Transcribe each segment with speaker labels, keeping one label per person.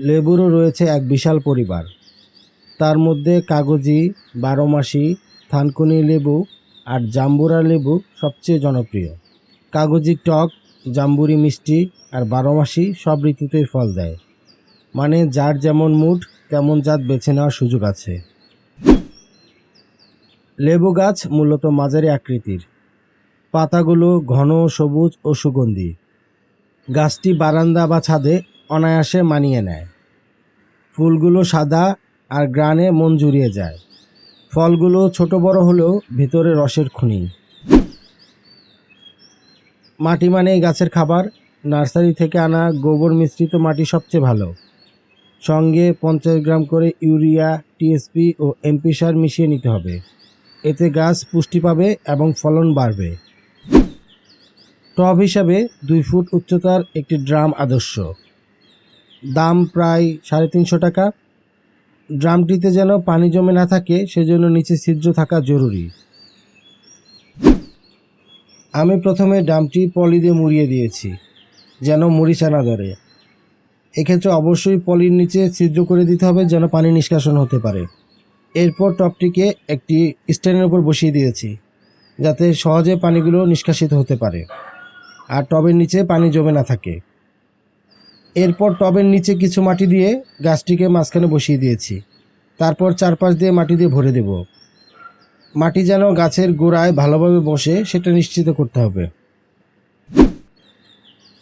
Speaker 1: লেবুরও রয়েছে এক বিশাল পরিবার। তার মধ্যে কাগজি, বারোমাসি, থানকুনি লেবু আর জাম্বুরা লেবু সবচেয়ে জনপ্রিয়। কাগজি টক, জাম্বুরি মিষ্টি আর বারোমাসি সব ঋতুতেই ফল দেয়। মানে যার যেমন মুড, তেমন জাত বেছে নেওয়ার সুযোগ আছে। লেবু গাছ মূলত মাঝারি আকৃতির। পাতাগুলো ঘন, সবুজ ও সুগন্ধি। গাছটি বারান্দা বা ছাদে অনায়াসে মানিয়ে নেয়। ফুলগুলো সাদা আর গ্রানে মন জুড়িয়ে যায়। ফলগুলো ছোট বড় হলেও ভিতরে রসের খুনি। মাটি মানেই গাছের খাবার। নার্সারি থেকে আনা গোবর মিশ্রিত মাটি সবচেয়ে ভালো। সঙ্গে পঞ্চাশ গ্রাম করে ইউরিয়া, টিএসপি ও এমপি সার মিশিয়ে নিতে হবে। এতে গাছ পুষ্টি পাবে এবং ফলন বাড়বে। টব হিসাবে দুই ফুট উচ্চতার একটি ড্রাম আদর্শ। দাম প্রায় সাড়ে তিনশো টাকা। ড্রামটিতে যেন পানি জমে না থাকে, সেজন্য নিচে ছিদ্র থাকা জরুরি। আমি প্রথমে ড্রামটি পলি দিয়ে মুড়িয়ে দিয়েছি, যেন মরিচা না ধরে। এক্ষেত্রে অবশ্যই পলির নিচে ছিদ্র করে দিতে হবে, যেন পানি নিষ্কাশন হতে পারে। এরপর টপটিকে একটি স্ট্যান্ডের উপর বসিয়ে দিয়েছি, যাতে সহজে পানিগুলো নিষ্কাশিত হতে পারে। আর টবের নিচে পানি জমে না থাকে। এরপর টবের নিচে কিছু মাটি দিয়ে গাছটিকে মাঝখানে বসিয়ে দিয়েছি। তারপর চারপাশ দিয়ে মাটি দিয়ে ভরে দেব। মাটি যেন গাছের গোড়ায় ভালোভাবে বসে, সেটা নিশ্চিত করতে হবে।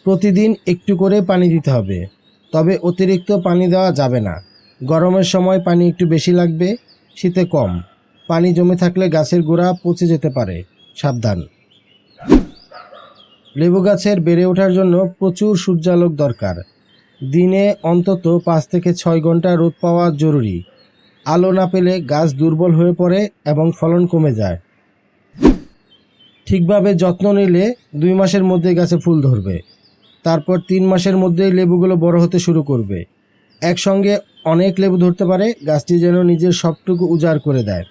Speaker 1: প্রতিদিন একটু করে পানি দিতে হবে। তবে অতিরিক্ত পানি দেওয়া যাবে না। গরমের সময় পানি একটু বেশি লাগবে, শীতে কম। পানি জমে থাকলে গাছের গোড়া পচে যেতে পারে। সাবধান। লেবু গাছের বেড়ে ওঠার জন্য প্রচুর সূর্যালোক দরকার। দিনে অন্তত পাঁচ থেকে ছয় ঘণ্টা রোদ পাওয়া জরুরি। আলো না পেলে গাছ দুর্বল হয়ে পড়ে এবং ফলন কমে যায়। ঠিকভাবে যত্ন নিলে দুই মাসের মধ্যে গাছে ফুল ধরবে। তারপর তিন মাসের মধ্যেই লেবুগুলো বড় হতে শুরু করবে। একসঙ্গে অনেক লেবু ধরতে পারে, গাছটি যেন নিজের সবটুকু উজাড় করে দেয়।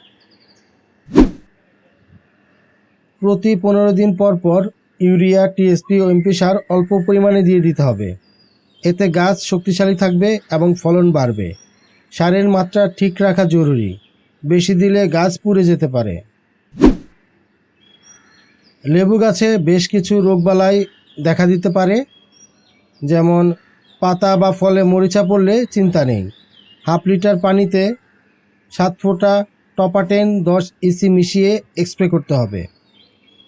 Speaker 1: প্রতি পনেরো দিন পর পর ইউরিয়া, টিএসপি ও এমপি সার অল্প পরিমাণে দিয়ে দিতে হবে। এতে গাছ শক্তিশালী থাকবে এবং ফলন বাড়বে। সারের মাত্রা ঠিক রাখা জরুরি। বেশি দিলে গাছ পুড়ে যেতে পারে। লেবু গাছে বেশ কিছু রোগবালাই দেখা দিতে পারে, যেমন পাতা বা ফলে মরিচা পড়লে চিন্তা নেই। হাফ লিটার পানিতে সাত ফোঁটা টপাটেন দশ ইসি মিশিয়ে স্প্রে করতে হবে।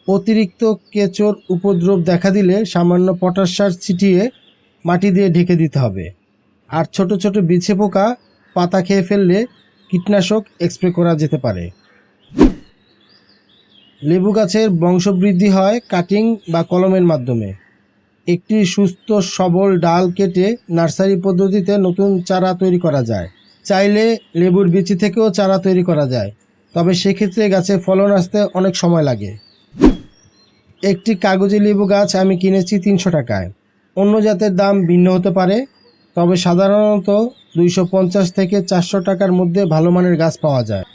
Speaker 1: অতিরিক্ত কেঁচোর উপদ্রব দেখা দিলে সামান্য পটাশ সার ছিটিয়ে মাটি দিয়ে ঢেকে দিতে হবে। আর ছোট ছোট বিছে পোকা পাতা খেয়ে ফেললে কীটনাশক স্প্রে করা যেতে পারে। লেবু গাছের বংশবৃদ্ধি হয় কাটিং বা কলমের মাধ্যমে। একটি সুস্থ, সবল ডাল কেটে নার্সারি পদ্ধতিতে নতুন চারা তৈরি করা যায়। চাইলে লেবুর বিচি থেকেও চারা তৈরি করা যায়। তবে সেক্ষেত্রে গাছে ফলন আসতে অনেক সময় লাগে। একটি কাগজি লেবু গাছ আমি কিনেছি তিনশো টাকায়। অন্য জাতের দাম ভিন্ন হতে পারে, তবে সাধারণত দুইশো পঞ্চাশ থেকে চারশো টাকার মধ্যে ভালো মানের গাছ পাওয়া যায়।